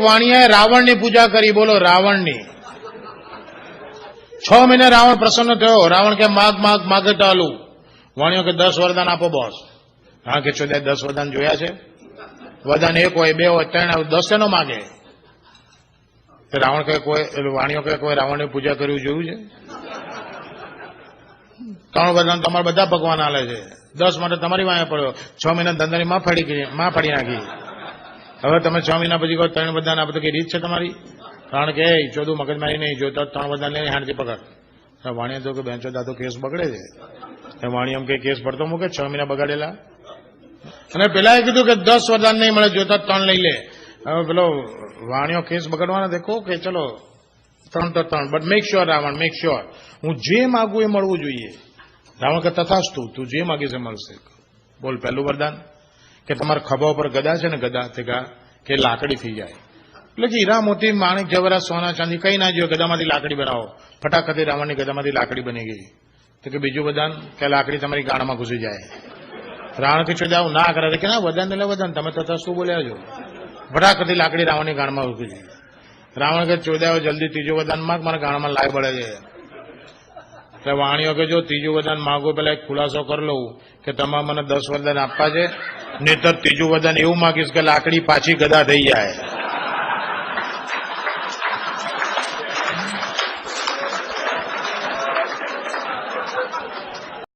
વાણિયાએ રાવણની પૂજા કરી. બોલો, રાવણની. છ મહિને રાવણ પ્રસન્ન થયો. રાવણ કે, માગ માગ, માગે ટાલુ. વાણિયો કે, દસ વરદાન આપો બોસ. હા, કે ચોદા દસ વરદાન જોયા છે. વરદાન એક હોય, બે હોય, ત્રણ દસ એનો માગે. રાવણ કે, કોઈ વાણિયો કે, કોઈ રાવણની પૂજા કર્યું જોયું છે? ત્રણ વરદાન તમારા બધા ભગવાન આલે છે. દસ માટે તમારી વાંહે પડ્યો. છ મહિના ધંધાની માં ફાડી માં ફાડી નાખી. હવે તમે છ મહિના પછી કહો ત્રણ વરદાન આ બધું કઈ રીત છે તમારી? કારણ કે એ ચોદું મગજમારી નહીં જોતા ત્રણ વરદાન લઈને હાંડતી પકડ. વાણિયા તો કે બેંચો દાદો કેસ બગડે છે. એ વાણિયમ કે કેસ પડતો મૂકે, છ મહિના બગાડેલા. અને પેલા કીધું કે દસ વરદાન નહીં મળે, જોતા ત્રણ લઈ લે. હવે પેલો વાણિયો કેસ બગડવાના દેખો કે ચલો, ત્રણ તો ત્રણ. બટ મેક શ્યોર રાવણ મેક શ્યોર હું જે માગું એ મળવું જોઈએ. રાવણ કે તથાસ્તુ, તું જે માગીશ એ મળશે. બોલ પહેલું વરદાન. કે તમારા ખભા ઉપર ગદા છે ને ગદા તે કે લાકડી થઈ જાય. એટલે હીરા મોતી માણેક, જવરા, સોના, ચાંદી કઈ ના જોયો, ગદામાંથી લાકડી બનાવો. ફટાકથી રાવણની ગદામાંથી લાકડી બની ગઈ. તો કે બીજું બધાન કે લાકડી તમારી ગાળામાં ઘૂસી જાય. રાવણ કે ચોદાવું ના કરે કે ના વદાન એટલે વદાન તમે તથાસ્તુ બોલ્યા છો? ફટાકથી લાકડી રાવણની ગાળમાં ઘૂસી જાય. રાવણ કે ચોદાયો જલ્દી ત્રીજું વરદાન માગ, મારા ગાળામાં લાય પડે છે. એટલે વાણીઓ કે જો ત્રીજું વરદાન માગો, પેલા એક ખુલાસો કરી લઉં કે તમારે મને દસ વરદાન આપવા છે. નહીતર ત્રીજું વરદાન એવું માગીશ કે લાકડી પાછી ગદા થઈ જાય.